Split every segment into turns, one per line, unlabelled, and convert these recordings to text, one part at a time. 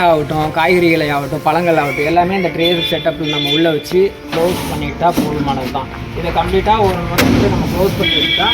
தேங்காய் ஆகட்டும் காய்கறிகளை ஆகட்டும் பழங்கள் ஆகட்டும் எல்லாமே இந்த ட்ரே செட்டப்பில் நம்ம உள்ளே வச்சு க்ளோஸ் பண்ணிக்கிட்டால் போதுமானது தான் இதை கம்ப்ளீட்டாக ஒரு முறை வந்து நம்ம க்ளோஸ் பண்ணி வச்சுட்டா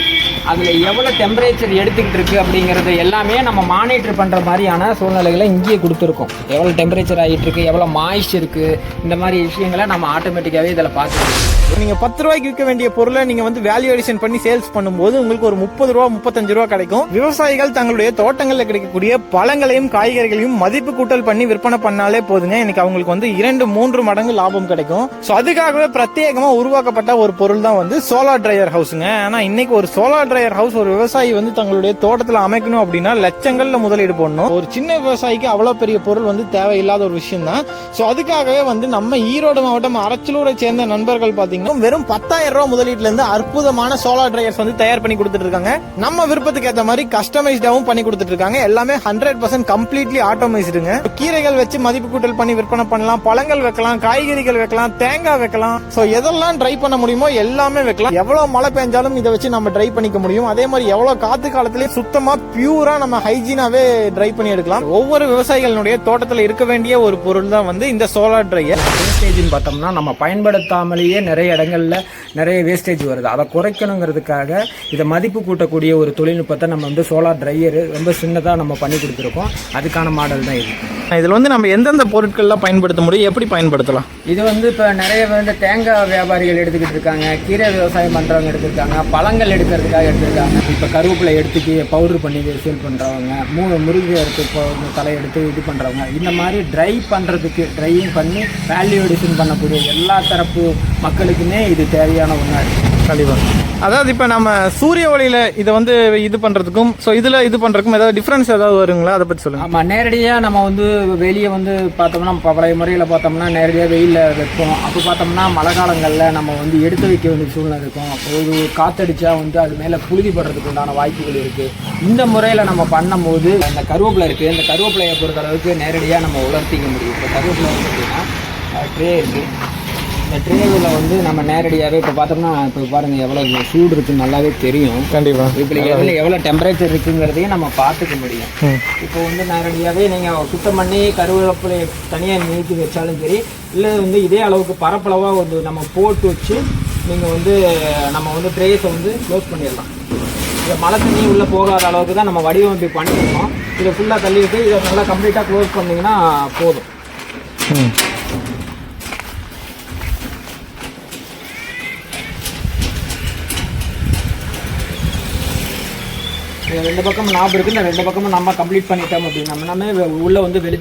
அதில் எவ்வளோ டெம்பரேச்சர் எடுத்துக்கிட்டு இருக்குது அப்படிங்கிறது எல்லாமே நம்ம மானிட்டர் பண்ணுற மாதிரியான சூழ்நிலைகளை இங்கேயே கொடுத்துருக்கோம். எவ்வளோ டெம்பரேச்சர் ஆகிட்டுருக்கு எவ்வளோ மாய்ஸ் இருக்குது இந்த மாதிரி விஷயங்களை நம்ம ஆட்டோமேட்டிக்காகவே இதில் பார்த்துருக்கோம்
நீங்கள் பத்து ரூபாய்க்கு விற்க வேண்டிய பொருளை நீங்கள் வந்து வேல்யூ அடிஷன் பண்ணி சேல்ஸ் பண்ணும்போது உங்களுக்கு ஒரு முப்பது ரூபா முப்பத்தஞ்சு ரூபா கிடைக்கும். விவசாயிகள் தங்களுடைய தோட்டங்களில் கிடைக்கக்கூடிய பழங்களையும் காய்கறிகளையும் மதிப்பு கூட்டல் பண்ணி விற்பனை பண்ணாலே போதுங்க. இன்னைக்கு அவங்களுக்கு வந்து இரண்டு மூன்று மடங்கு லாபம் கிடைக்கும். ஸோ அதுக்காகவே பிரத்யேகமா உருவாக்கப்பட்ட ஒரு பொருள் தான் வந்து சோலார் ட்ரையர் ஹவுஸுங்க ஆனா இன்னைக்கு ஒரு சோலார் ட்ரையர் ஹவுஸ் ஒரு விவசாயி வந்து தங்களுடைய தோட்டத்தில் அமைக்கணும் அப்படின்னா லட்சங்கள்ல முதலீடு போடணும். ஒரு சின்ன விவசாயிக்கு அவ்வளவு பெரிய பொருள் வந்து தேவையில்லாத ஒரு விஷயம் தான் ஸோ அதுக்காகவே வந்து நம்ம ஈரோடு மாவட்டம் அரச்சலூரை சேர்ந்த நண்பர்கள் பாத்தீங்கன்னா வெறும் பத்தாயிரம் ரூபாய் முதலீட்டுல இருந்து அற்புதமான சோலார் ட்ரையர்ஸ் வந்து தயார் பண்ணி கொடுத்துட்டு இருக்காங்க. நம்ம விருப்பத்துக்கு ஏற்ற மாதிரி கஸ்டமைஸ்டாவும் பண்ணி கொடுத்துட்டு இருக்காங்க. எல்லாமே ஹண்ட்ரட் பர்சன்ட் கம்ப்ளீட்லி ஆட்டோமைஸ்டுங்க கீரைகள் வச்சு மதிப்பு கூட்டல் பண்ணி விற்பனை பண்ணலாம். பழங்கள் வைக்கலாம் காய்கறிகள் வைக்கலாம் தேங்காய் வைக்கலாம். ஸோ எதெல்லாம் ட்ரை பண்ண முடியுமோ எல்லாமே வைக்கலாம். எவ்வளோ மழை பெஞ்சாலும் இதை வச்சு நம்ம ட்ரை பண்ணிக்க முடியும். அதே மாதிரி எவ்வளோ காத்து காலத்திலயும் சுத்தமாக பியூரா நம்ம ஹைஜீனாவே ட்ரை பண்ணி எடுக்கலாம். ஒவ்வொரு விவசாயிகளுடைய தோட்டத்தில் இருக்க வேண்டிய ஒரு பொருள் தான் வந்து இந்த சோலார் ட்ரையர்
வேஸ்டேஜ்னு பார்த்தோம்னா நம்ம பயன்படுத்தாமலேயே நிறைய இடங்கள்ல நிறைய வேஸ்டேஜ் வருது. அதை குறைக்கணுங்கிறதுக்காக இதை மதிப்பு கூட்டக்கூடிய ஒரு தொழில்நுட்பத்தை நம்ம வந்து சோலார் ட்ரையரு ரொம்ப சின்னதாக நம்ம பண்ணி கொடுத்துருக்கோம். அதுக்கான மாடல் தான் இது.
இதில் வந்து நம்ம எந்தெந்த பொருட்கள்லாம் பயன்படுத்த முடியும்? எப்படி பயன்படுத்தலாம்?
இது வந்து இப்போ நிறைய வந்து தேங்காய் வியாபாரிகள் எடுத்துக்கிட்டு இருக்காங்க கீரை விவசாயம் பண்ணுறவங்க எடுத்திருக்காங்க பழங்கள் எடுக்கிறதுக்காக எடுத்துருக்காங்க. இப்போ கருவேப்பிலை எடுத்துக்கி பவுடர் பண்ணி சேல் பண்ணுறவங்க மூணு முருகை எடுத்து இப்போ தலை எடுத்து இது பண்ணுறவங்க இந்த மாதிரி ட்ரை பண்ணுறதுக்கு ட்ரையும் பண்ணி வேல்யூ எடிஷன் பண்ணக்கூடிய எல்லா தரப்பு மக்களுக்குமே இது தேவையான ஒன்றா இருக்குது
கண்டிப்பாக அதாவது இப்போ நம்ம சூரிய ஒளியில் இதை வந்து இது பண்ணுறதுக்கும் ஸோ இதில் இது பண்ணுறதுக்கும் ஏதாவது டிஃப்ரென்ஸ் ஏதாவது வருங்களா? அதை பற்றி சொல்லுங்க.
ஆமாம் நேரடியாக நம்ம வந்து வெளியே வந்து பார்த்தோம்னா பழைய முறையில் பார்த்தோம்னா நேரடியாக வெயிலில் வைப்போம். அப்போ பார்த்தோம்னா மழை காலங்களில் நம்ம வந்து எடுத்து வைக்க வேண்டிய சூழ்நிலை இருக்கும். ஒரு காத்தடிச்சா வந்து அது மேலே புழுதி படுறதுக்கு உண்டான வாய்ப்புகள் இருக்குது இந்த முறையில் நம்ம பண்ணும்போது அந்த கருவேப்பிலை இருக்குது இந்த கருவேப்பிலையை பொறுத்த அளவுக்கு நேரடியாக நம்ம உலர்த்திக்க முடியும். இப்போ கருவேப்பிலை பார்த்தீங்கன்னா அப்படின்னா ட்ரே இருக்குது இந்த ட்ரேவில் வந்து நம்ம நேரடியாகவே இப்போ பார்த்தோம்னா இப்போ பாருங்கள் எவ்வளோ சூடு இருக்குன்னு நல்லாவே தெரியும்.
கண்டிப்பா.
இப்போ எதில் எவ்வளோ டெம்பரேச்சர் இருக்குங்கிறதையும் நம்ம பார்த்துக்க முடியும். இப்போ வந்து நேரடியாகவே நீங்கள் சுத்தம் பண்ணி கருவேப்பிலை தனியாக நீக்கி வச்சாலும் சரி இல்லை வந்து இதே அளவுக்கு பரப்பளவாக வந்து நம்ம போட்டு வச்சு நீங்கள் வந்து நம்ம வந்து ட்ரேஸை வந்து க்ளோஸ் பண்ணிடலாம். இதை மழை தண்ணி உள்ளே போகாத அளவுக்கு தான் நம்ம வடிவமைப்பு பண்ணியிருக்கோம் இதை ஃபுல்லாக தள்ளிவிட்டு இதை நல்லா கம்ப்ளீட்டாக க்ளோஸ் பண்ணிங்கன்னா போதும். ரெண்டு பக்கமும் லாபம் இருக்குது இந்த ரெண்டு பக்கமும் நம்ம கம்ப்ளீட் பண்ணிட்டோம் அப்படின்னா நம்ம உள்ளே வந்து வெளி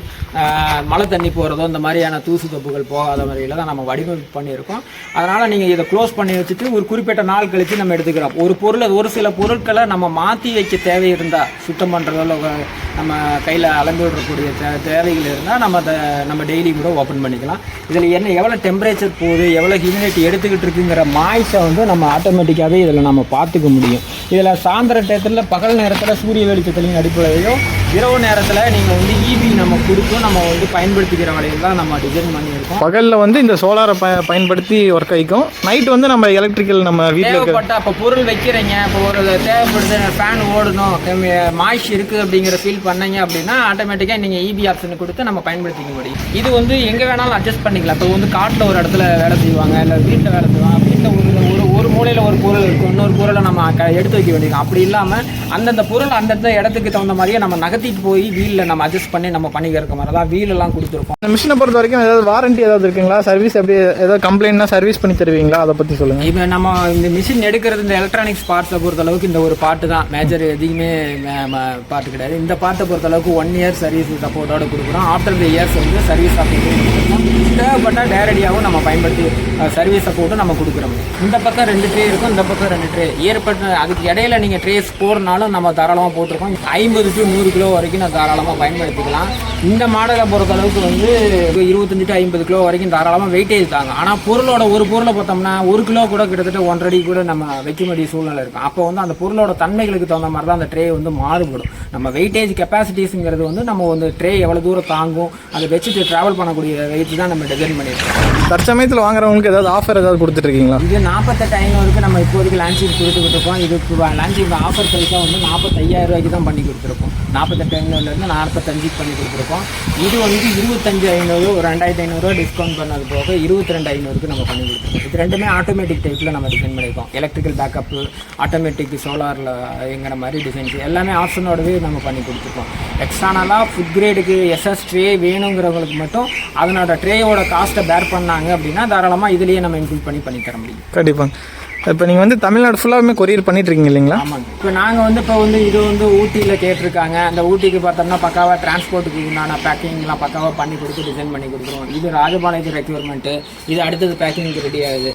மழை தண்ணி போகிறதோ இந்த மாதிரியான தூசு தப்புகள் போகாத மாதிரியில் தான் நம்ம வடிவமைப்பு பண்ணியிருக்கோம். அதனால் நீங்கள் இதை க்ளோஸ் பண்ணி வச்சுட்டு ஒரு குறிப்பிட்ட நாள் கழித்து நம்ம எடுத்துக்கிறோம். ஒரு பொருளை ஒரு சில பொருட்களை நம்ம மாற்றி வைக்க தேவை இருந்தால் சுத்தம் பண்ணுறதோ இல்லை நம்ம கையில் அளந்து விடக்கூடிய தே தேவைகள் இருந்தால் நம்ம அதை நம்ம டெய்லி கூட ஓப்பன் பண்ணிக்கலாம். இதில் என்ன எவ்வளோ டெம்பரேச்சர் போகுது எவ்வளோ ஹியூமினிட்டி எடுத்துக்கிட்டு இருக்குங்கிற மாய்ஸை வந்து நம்ம ஆட்டோமேட்டிக்காகவே இதில் நம்ம பார்த்துக்க முடியும். இதில் சாயந்தர டயத்தில் பகல் நேரத்தில் சூரிய வெளிச்சத்துலையும் அடிப்படையிலும் இரவு நேரத்தில் நீங்கள் வந்து ஈபி நம்ம கொடுத்தும் நம்ம வந்து பயன்படுத்திக்கிற வகையில் தான் நம்ம டிசைன் பண்ணியிருக்கோம்.
பகல்ல வந்து இந்த சோலாரை ப பயன்படுத்தி ஒர்க் ஆகிக்கும் நைட் வந்து நம்ம எலக்ட்ரிக்கல் நம்ம வீட்டில்
தேவைப்பட்ட அப்போ பொருள் வைக்கிறீங்க. இப்போ ஒரு தேவைப்படுது ஃபேன் ஓடணும். மாய்ஸ் இருக்குது அப்படிங்கிற ஃபீல் பண்ணீங்க அப்படின்னா ஆட்டோமேட்டிக்காக நீங்கள் இபி ஆப்ஷன் கொடுத்து நம்ம பயன்படுத்திக்க முடியும். இது வந்து எங்கே வேணாலும் அட்ஜஸ்ட் பண்ணிக்கலாம். இப்போ வந்து காட்டில் ஒரு இடத்துல வேலை செய்வாங்க இல்லை வீட்டில் வேலை செய்வாங்க. வீட்டில் ஒரு மூலையில் ஒரு பொருள் இருக்கும் இன்னொரு பொருளை நம்ம க எடுத்து வைக்க வேண்டியது. அப்படி இல்லாமல் அந்தந்த பொருள் அந்தந்த இடத்துக்கு தகுந்த மாதிரியே நம்ம நகர்த்திட்டு போய் வீலில் நம்ம அட்ஜஸ்ட் பண்ணி நம்ம பண்ணிக்கிறக்க மாதிரி தான் வீலெல்லாம் கொடுத்துருக்கோம்.
இந்த மிஷினை பொறுத்த வரைக்கும் ஏதாவது வாரண்டி ஏதாவது இருக்குங்களா? சர்வீஸ் எப்படி ஏதாவது கம்ப்ளைண்ட்னா சர்வீஸ் பண்ணி தருவீங்களா? அதை பற்றி சொல்லுங்கள்
இப்போ நம்ம இந்த மிஷின் எடுக்கிறது இந்த எலக்ட்ரானிக்ஸ் பார்ட்ஸை பொறுத்த அளவுக்கு இந்த ஒரு பாட்டு தான். மேஜர் எதுவுமே பார்ட்டு கிடையாது. இந்த பார்ட்டை பொறுத்த அளவுக்கு ஒன் இயர் சர்வீஸ் சப்போர்ட்டோட கொடுக்குறோம். ஆஃப்டர் த இயர்ஸ் வந்து சர்வீஸ் சப்போர்ட் தேவைப்பட்டால் நேரடியாகவும் நம்ம பயன்படுத்தி சர்வீஸ் சப்போர்ட்டும் நம்ம கொடுக்குறோம். இந்த பக்கம் ரெண்டு ட்ரே இருக்கும் இந்த பக்கம் ரெண்டு ட்ரே ஏற்பட்ட அதுக்கு இடையில நீங்கள் ட்ரேஸ் போடுறனாலும் நம்ம தாராளமாக போட்டிருக்கோம். ஐம்பது டு நூறு கிலோ வரைக்கும் நான் தாராளமாக பயன்படுத்திக்கலாம். இந்த மாடலை பொறுத்த அளவுக்கு வந்து இருபத்தஞ்சு டு ஐம்பது கிலோ வரைக்கும் தாராளமாக வெயிட்டேஜ் தாங்க. ஆனால் பொருளோட ஒரு பொருளை பார்த்தோம்னா ஒரு கிலோ கூட கிட்டத்தட்ட ஒன்றரை கூட நம்ம வைக்க வேண்டிய சூழ்நிலை இருக்கும். அப்போ வந்து அந்த பொருளோட தன்மைகளுக்கு தகுந்த மாதிரி தான் அந்த ட்ரே வந்து மாறுபடும். நம்ம வெயிட்டேஜ் கெப்பாசிட்டிஸுங்கிறது வந்து நம்ம வந்து ட்ரே எவ்வளோ தூரம் தாங்கும் அதை வச்சுட்டு ட்ராவல் பண்ணக்கூடிய வெயிட் தான் நம்ம டிசைன் பண்ணியிருக்கோம்
தற்சமயத்தில் வாங்குறவங்களுக்கு கஸ்டமருக்கு ஏதாவது ஆஃபர் ஏதாவது கொடுத்துட்டு இருக்கீங்களா
இது நாற்பத்தெட்டு ஐநூறுக்கு நம்ம இப்போதைக்கு லான்ச்சிங் கொடுத்துக்கிட்டு இருக்கோம் இதுக்கு லான்ச்சிங் ஆஃபர் ப்ரைஸாக வந்து நாற்பத்தையாயிரம் ரூபாய்க்கு தான் பண்ணி கொடுத்துருக்கோம். நாற்பத்தெட்டு ஐநூறுலேருந்து நாற்பத்தஞ்சுக்கு பண்ணி கொடுத்துருக்கோம். இது வந்து இருபத்தஞ்சு ஐநூறு ஒரு ரெண்டாயிரத்தி ஐநூறுரூவா டிஸ்கவுண்ட் பண்ணது போக இருபத்தி ரெண்டு ஐநூறுக்கு நம்ம பண்ணி கொடுத்துருக்கோம். இது ரெண்டுமே ஆட்டோமேட்டிக் டைப்பில் நம்ம டிசைன் பண்ணியிருக்கோம். எலக்ட்ரிக்கல் பேக்கப்பு ஆட்டோமேட்டிக் சோலாரில் இயங்குற மாதிரி டிசைன்ஸ் எல்லாமே ஆப்ஷனோடவே நம்ம பண்ணி கொடுத்துருக்கோம். எக்ஸ்ட்ரானலாக ஃபுட் கிரேடுக்கு எஸ்எஸ் ட்ரே வேணுங்கிறவங்களுக்கு மட்டும் அதனோட ட்ரேயோட காஸ்ட்டை பேர் பண்ணாங்க அப்படின்னா தாராளமாக இதுலேயே நம்ம இன்க்ளூட் பண்ணி பண்ணி தர முடியும்.
கண்டிப்பாங்க. இப்போ நீங்கள் வந்து தமிழ்நாடு ஃபுல்லாகவே கொரியர் பண்ணிட்டு இருக்கீங்க இல்லைங்களா?
ஆமாங்க. இப்போ நாங்கள் வந்து இப்போ வந்து இது வந்து ஊட்டியில் கேட்டிருக்காங்க. அந்த ஊட்டிக்கு பார்த்தோம்னா பக்காவாக டிரான்ஸ்போர்ட்டுக்கு உண்டான பேக்கிங்லாம் பக்காவாக பண்ணி கொடுத்து டிசைன் பண்ணி கொடுக்குறோம் இது ராஜபாளையத்து ரெக்யூர்மெண்ட்டு இது அடுத்தது பேக்கிங்க்கு ரெடி ஆகுது.